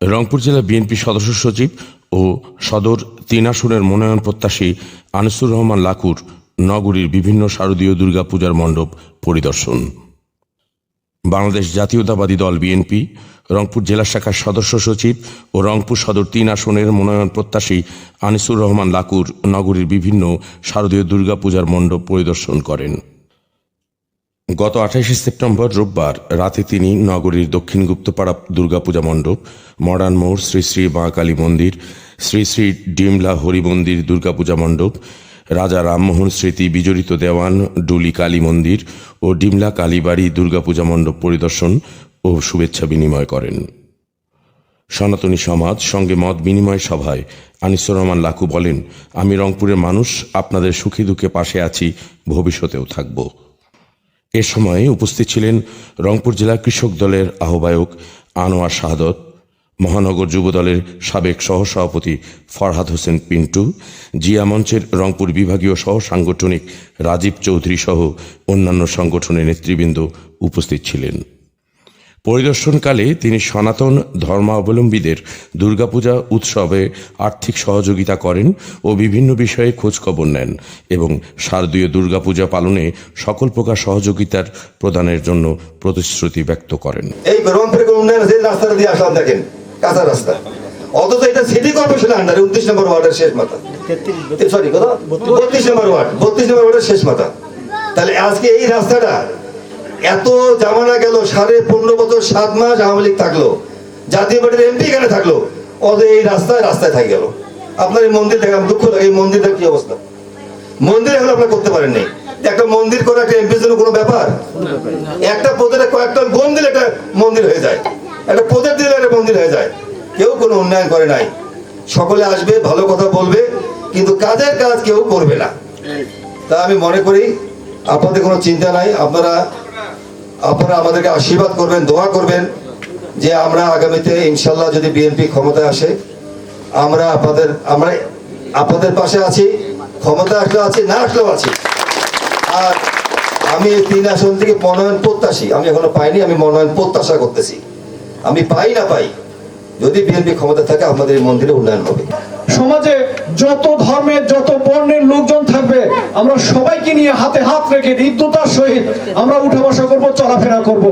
রংপুর জেলা বিএনপি সদস্য সচিব ও সদর তিন আসনের মনোনয়ন প্রত্যাশী আনিসুর রহমান লাকুর নগরীর বিভিন্ন শারদীয় দুর্গাপূজার মণ্ডপ পরিদর্শন। বাংলাদেশ জাতীয়তাবাদী দল বিএনপি, রংপুর জেলা শাখার সদস্য সচিব ও রংপুর সদর তিন আসনের মনোনয়ন প্রত্যাশী আনিসুর রহমান লাকুর নগরীর বিভিন্ন শারদীয় দুর্গাপূজার মণ্ডপ পরিদর্শন করেন। গত আঠাইশে সেপ্টেম্বর রোববার রাতে তিনি নগরীর দক্ষিণ গুপ্তপাড়া দুর্গাপূজা মণ্ডপ, মডার্ন মোড়, শ্রী শ্রী মা কালী মন্দির, শ্রী শ্রী ডিমলা হরি মন্দির দুর্গাপূজা মণ্ডপ, রাজা রামমোহন স্মৃতি বিজড়িত দেওয়ান, ডুলি কালী মন্দির ও ডিমলা কালীবাড়ি দুর্গাপূজা মণ্ডপ পরিদর্শন ও শুভেচ্ছা বিনিময় করেন। সনাতনী সমাজ সঙ্গে মত বিনিময় সভায় আনিসুর রহমান লাকু বলেন, আমি রংপুরের মানুষ, আপনাদের সুখী দুঃখে পাশে আছি, ভবিষ্যতেও থাকব। এ সময় উপস্থিত ছিলেন রংপুর জেলা কৃষক দলের আহ্বায়ক আনোয়ার শাহাদত, মহানগর যুব দলের সাবেক সহসভাপতি ফরহাদ হোসেন পিন্টু, জিয়া মঞ্চের রংপুর বিভাগীয় সহ সাংগঠনিক রাজীব চৌধুরী সহ অন্যান্য সংগঠনের নেতৃবৃন্দ উপস্থিত ছিলেন। পরিদর্শনকালে তিনি সনাতন ধর্মাবলম্বীদের দুর্গাপূজা উৎসবে আর্থিক সহযোগিতা করেন ও বিভিন্ন বিষয়ে খোঁজখবর নেন এবং শারদীয় দুর্গাপূজা পালনে সকল প্রকার সহযোগিতার প্রদানের জন্য প্রতিশ্রুতি ব্যক্ত করেন। এই? রাস্তাটা দিয়ে আসলাম দেখেন, কাঁচা রাস্তা। অথচ এটা সিটি উনত্রিশ নম্বর ওয়ার্ডের শেষ মাথা। সরি কত বত্রিশ নম্বর ওয়ার্ড বত্রিশ নম্বর ওয়ার্ডের শেষ মাথা। তাহলে আজকে এই রাস্তাটা এত জামানা গেল, সাড়ে পনেরো বছর, সাত মাস আওয়ামী লীগ থাকল। জাতীয় পার্টির এমপি এখানে থাকল। অথচ এই রাস্তায় রাস্তায় থাকি গেল। আপনার এই মন্দির দেখলাম দুঃখ লাগে, এই মন্দিরটার কি অবস্থা? মন্দির এখন আপনারা করতে পারেননি। একটা মন্দির করা একটা এমপির জন্য কোনো ব্যাপার? একটা পদের কয়েকটা বোন দিলে একটা মন্দির হয়ে যায়। একটা পদের দিলে একটা মন্দির হয়ে যায়। কেউ কোনো উন্নয়ন করে নাই। সকলে আসবে, ভালো কথা বলবে, কিন্তু কাজের কাজ কেউ করবে না। তা আমি মনে করি, আপনাদের কোনো চিন্তা নাই। আপনারা আপনারা আমাদেরকে আশীর্বাদ করবেন, দোয়া করবেন যে আমরা আগামীতে ইনশাল্লাহ যদি বিএনপি ক্ষমতায় আসে, আমরা আপনাদের আমরা আপনাদের পাশে আছি ক্ষমতা আসলেও আছি, না আসলেও আছি। আর আমি এই তিন আসন থেকে মনোনয়ন প্রত্যাশী, আমি এখনও পাইনি, আমি মনোনয়ন প্রত্যাশা করতেছি। আমি পাই না পাই, যদি বিএনপি ক্ষমতা থাকে, আমাদের এই মন্দিরে উন্নয়ন হবে। সমাজে যত ধর্মের যত বর্ণের লোকজন থাকবে, আমরা সবাইকে নিয়ে হাতে হাত রেখে হৃদ্যতার সহিত আমরা উঠা বসা করব, চলাফেরা করব।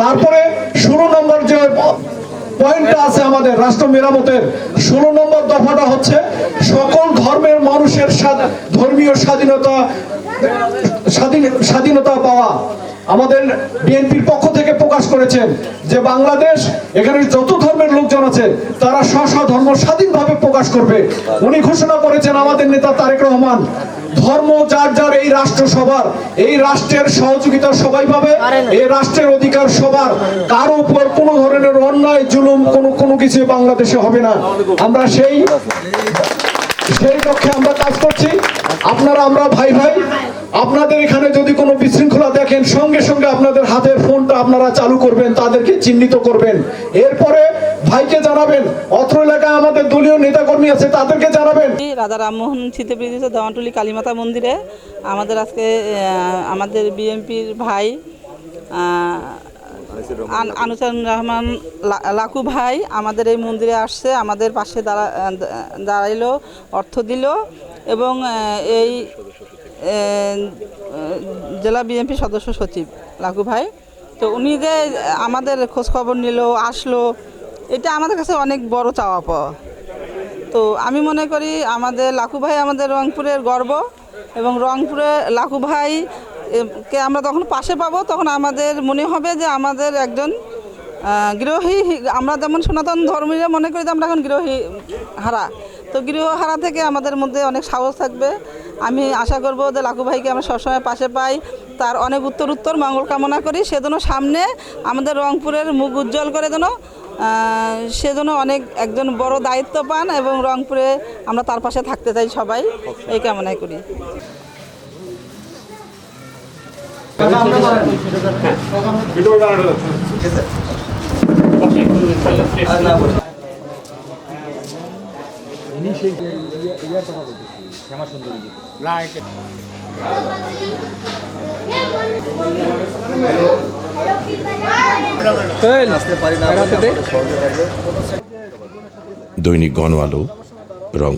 তারপরে ষোলো নম্বর যে পয়েন্টটা আছে আমাদের রাষ্ট্র মেরামতের, ষোলো নম্বর দফাটা হচ্ছে সকল ধর্মের মানুষের ধর্মীয় স্বাধীনতা, স্বাধীন, স্বাধীনতা পাওয়া আমাদের বিএনপির পক্ষ থেকে প্রকাশ করেছেন যে বাংলাদেশ এখানে যত ধর্মের লোকজন আছে, তারা স্ব স্ব ধর্ম স্বাধীনভাবে প্রকাশ করবে। উনি ঘোষণা করেছেন আমাদের নেতা তারেক রহমান, ধর্ম যার যার এই রাষ্ট্র সবার, এই রাষ্ট্রের সহযোগিতা সবাই পাবে, এই রাষ্ট্রের অধিকার সবার। কারও উপর কোনো ধরনের অন্যায়, জুলুম, কোনো কোনো কিছু বাংলাদেশে হবে না। আমরা সেই সেই লক্ষ্যে আমরা কাজ করছি। আপনারা, আমরা ভাই ভাই আপনাদের এখানে যদি কোনো বিশৃঙ্খলা দেখেন সঙ্গে সঙ্গে আপনাদের হাতের ফোনটা আপনারা চালু করবেন তাদেরকে চিহ্নিত করবেন। এরপরে ভাইকে জানাবেন অত্র এলাকায় আমাদের দলীয় নেতাকর্মী আছে তাদেরকে জানাবেন। রাজা রামমোহন শীতে ব্রিজের দেওয়ানটুলি কালীমাতা মন্দিরে আমাদের আজকে আমাদের বিএনপির ভাই আহ, আন- আনুচারুর রহমান লাকু ভাই আমাদের এই মন্দিরে আসছে আমাদের পাশে দাঁড়া দাঁড়াইলো অর্থ দিল এবং এই জেলা বিএনপি সদস্য সচিব লাকু ভাই। তো উনি যে আমাদের খোঁজখবর নিল, আসলো, এটা আমাদের কাছে অনেক বড় চাওয়া পাওয়া। তো আমি মনে করি আমাদের লাখু ভাই আমাদের রংপুরের গর্ব এবং রংপুরে লাখু ভাই কে আমরা তখন পাশে পাবো তখন আমাদের মনে হবে যে আমাদের একজন গৃহী আমরা যেমন সনাতন ধর্মীরা মনে করি যে আমরা এখন গৃহী হারা। তো গৃহহারা থেকে আমাদের মধ্যে অনেক সাহস থাকবে। আমি আশা করব যে লাকু ভাইকে আমরা সবসময় পাশে পাই। তার অনেক উত্তর উত্তর মঙ্গল কামনা করি। সেজন্য সামনে আমাদের রংপুরের মুখ উজ্জ্বল করে যেন সে যেন অনেক একজন বড় দায়িত্ব পান এবং রংপুরে আমরা তার পাশে থাকতে চাই সবাই। এই কামনাই করি। হ্যাঁ। ভিডিও ইনি সেই ইয়ে, ইয়ার কথা বলতেছি শ্যামা সুন্দরী দৈনিক গণ আলো রং